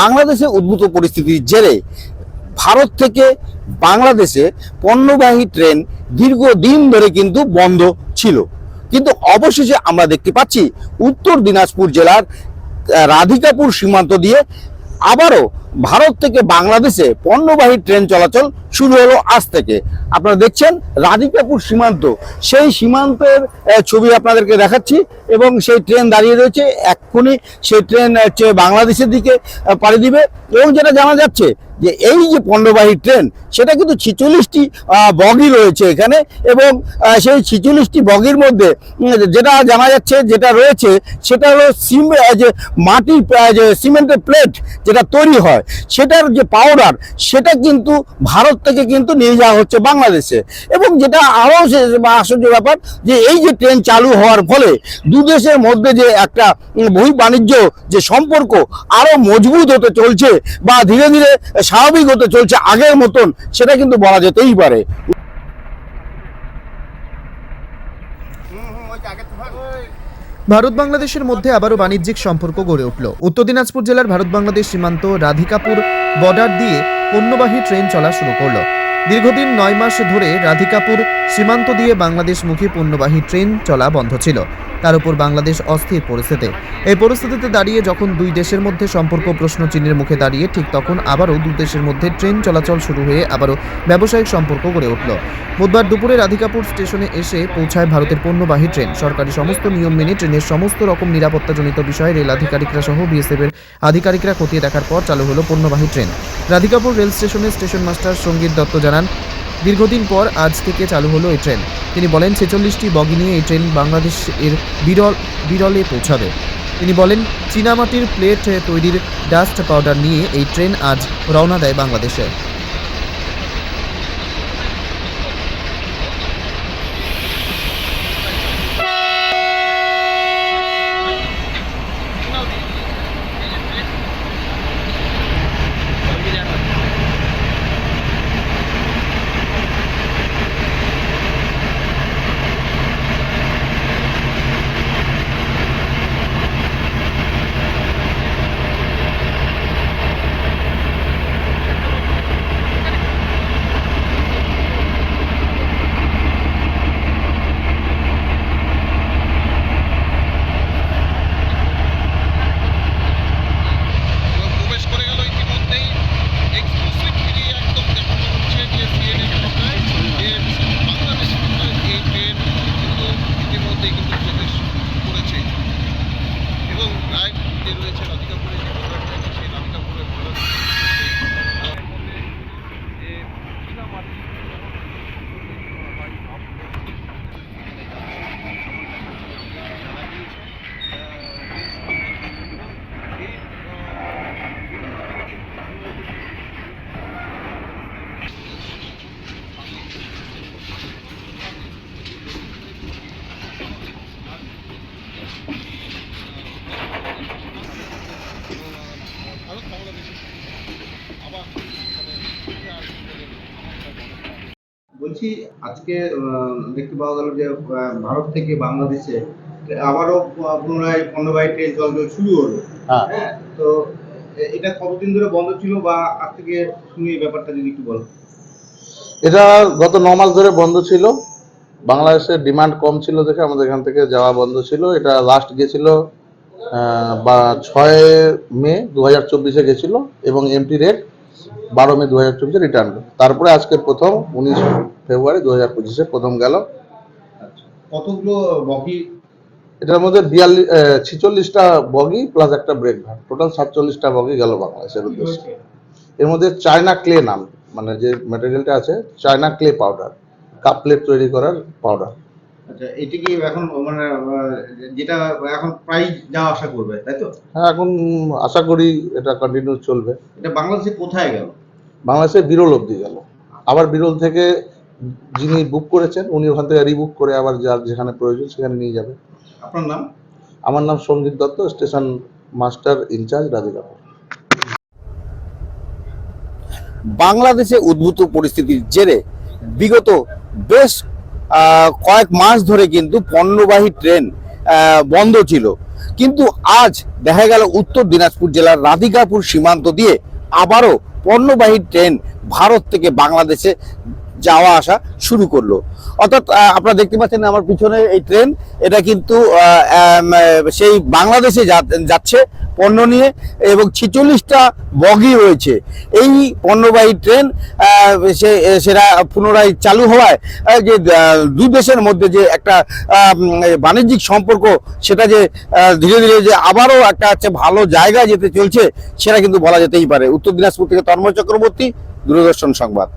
বাংলাদেশে উদ্ভূত পরিস্থিতির জেরে ভারত থেকে বাংলাদেশে পণ্যবাহী ট্রেন দীর্ঘদিন ধরে কিন্তু বন্ধ ছিল। কিন্তু অবশেষে আমরা দেখতে পাচ্ছি, উত্তর দিনাজপুর জেলার রাধিকাপুর সীমান্ত দিয়ে আবারও ভারত থেকে বাংলাদেশে পণ্যবাহী ট্রেন চলাচল শুরু হলো আজ থেকে। আপনারা দেখছেন রাধিকাপুর সীমান্ত। সেই সীমান্তের ছবি আপনাদেরকে দেখাচ্ছি এবং সেই ট্রেন দাঁড়িয়ে রয়েছে এক্ষুনি। সেই ট্রেন হচ্ছে বাংলাদেশের দিকে পাড়ি দিবে। এবং যেটা জানা যাচ্ছে যে এই যে পণ্যবাহী ট্রেন, সেটা কিন্তু ছিচল্লিশটি বগি রয়েছে এখানে এবং সেই ছিচল্লিশটি বগির মধ্যে যেটা জানা যাচ্ছে, যেটা রয়েছে, সেটা হলো সিম যে মাটির যে সিমেন্টের প্লেট, যেটা তৈরি হয়। সেটার যে পাউডার সেটা কিন্তু ভারত থেকে কিন্তু নিয়ে যাওয়া হচ্ছে বাংলাদেশে। এবং যেটা আরও আশ্চর্য ব্যাপার যে এই যে ট্রেন চালু হওয়ার ফলে দুদেশের মধ্যে যে একটা বহি বাণিজ্য যে সম্পর্ক আরও মজবুত হতে চলছে বা ধীরে ধীরে স্বাভাবিক হতে চলছে আগের মতন, সেটা কিন্তু বলা যেতেই পারে। ভারত বাংলাদেশের মধ্যে আবারও বাণিজ্যিক সম্পর্ক গড়ে উঠল। উত্তর দিনাজপুর জেলার ভারত বাংলাদেশ সীমান্ত রাধিকাপুর বর্ডার দিয়ে পণ্যবাহী ট্রেন চলা শুরু করল। দীর্ঘদিন নয় মাস ধরে রাধিকাপুর সীমান্ত দিয়ে বাংলাদেশমুখী পণ্যবাহী ট্রেন চলা বন্ধ ছিল। তার উপর বাংলাদেশ অস্থির পরিস্থিতি। এই পরিস্থিতিতে দাঁড়িয়ে যখন দুই দেশের মধ্যে সম্পর্ক প্রশ্নচিহ্নের মুখে দাঁড়িয়ে, ঠিক তখন আবারও দুই দেশের মধ্যে ট্রেন চলাচল শুরু হয়ে আবারও ব্যবসায়িক সম্পর্ক গড়ে উঠল। বুধবার দুপুরে রাধিকাপুর স্টেশনে এসে পৌঁছায় ভারতের পণ্যবাহী ট্রেন। সরকারি সমস্ত নিয়ম মেনে ট্রেনের সমস্ত রকম নিরাপত্তাজনিত বিষয়ে রেল আধিকারিকরা সহ বিএসএফ এর আধিকারিকরা খতিয়ে দেখার পর চালু হলো পণ্যবাহী ট্রেন। রাধিকাপুর রেল স্টেশনে স্টেশন মাস্টার সংগীত দত্ত জানান দীর্ঘদিন পর আজ থেকে চালু হলো এই ট্রেন। তিনি বলেন, ছেচল্লিশটি বগি নিয়ে এই ট্রেন বাংলাদেশ এর বিরল, বিরলে পৌঁছাবে। তিনি বলেন, চীনামাটির প্লেট তৈরির ডাস্ট পাউডার নিয়ে এই ট্রেন আজ রওনা দেয় বাংলাদেশে এবং প্রবেশ করে গেল ইতিমধ্যেই এক্সক্লুসিভলি একদম দেখানো হচ্ছে যে সিএনএ পর্দায় যে বাংলাদেশ কিন্তু এই ট্রেন কিন্তু ইতিমধ্যেই কিন্তু প্রবেশ করেছে যে রয়েছে রাধিকাপুরে যে বর্ডার ট্রেন সেই রাধিকাপুরের বর্ডার যে চীনামাটি ভারত বাংলাদেশের আবার মানে বলছি আজকে দেখতে পাওয়া গেল যে ভারত থেকে বাংলাদেশে আবারও পুনরায় পণ্যবাহী ট্রেন চলাচল শুরু হলো। হ্যাঁ। হ্যাঁ তো এটা কতদিন ধরে বন্ধ ছিল বা আজ থেকে এই ব্যাপারটা যদি একটু বলো? এটা গত ন মাস ধরে বন্ধ ছিল। বাংলাদেশের ডিমান্ড কম ছিল দেখে আমাদের এখান থেকে যাওয়া বন্ধ ছিল। এটা লাস্ট গেছিল বা ছয় মে দু হাজার চব্বিশে গেছিল এবং এমটি রেট বারো মে দু হাজার চব্বিশে রিটার্ন তারপরে আজকে প্রথম উনিশ ফেব্রুয়ারি দু হাজার পঁচিশে প্রথম গেল। আচ্ছা কতগুলো বগি? এটার মধ্যে বিয়াল্লিশ ছিচল্লিশটা বগি প্লাস একটা ব্রেক ভার টোটাল সাতচল্লিশটা বগি গেল বাংলাদেশের উদ্দেশ্যে। এর মধ্যে চায়না ক্লে নাম মানে যে ম্যাটেরিয়ালটা আছে china clay powder cup plate তৈরি করার পাউডার আচ্ছা এটা কি এখন মানে যেটা এখন প্রায় যাওয়া আশা করবে তাই তো? হ্যাঁ এখন আশা করি এটা কন্টিনিউ চলবে। এটা বাংলাদেশে কোথায় গেল? বাংলাদেশে বিরল অবধি গেল। আবার বিরল থেকে যিনি বুক করেছেন উনি ওখান থেকে রিবুক করে আবার যার যেখানে প্রয়োজন সেখানে নিয়ে যাবে। আপনার নাম? আমার নাম Sanjit Datta station master in charge Radhikapur. বাংলাদেশে উদ্ভূত পরিস্থিতির জেরে বিগত বেশ আহ, কয়েক মাস ধরে কিন্তু পণ্যবাহী ট্রেন আহ, বন্ধ ছিল। কিন্তু আজ দেখা গেল উত্তর দিনাজপুর জেলার রাধিকাপুর সীমান্ত দিয়ে আবারও পণ্যবাহী ট্রেন ভারত থেকে বাংলাদেশে যাওয়া আসা শুরু করল। অর্থাৎ আপনারা দেখতে পাচ্ছেন আমার পিছনে এই ট্রেন, এটা কিন্তু সেই বাংলাদেশে যাচ্ছে পণ্য নিয়ে এবং ছিচল্লিশটা বগি রয়েছে। এই পণ্যবাহী ট্রেন সে, সেটা পুনরায় চালু হওয়ায় যে দুই দেশের মধ্যে যে একটা বাণিজ্যিক সম্পর্ক, সেটা যে ধীরে ধীরে যে আবারও একটা হচ্ছে ভালো জায়গায় যেতে চলছে, সেটা কিন্তু বলা যেতেই পারে। উত্তর দিনাজপুর থেকে তন্ময় চক্রবর্তী, দূরদর্শন সংবাদ।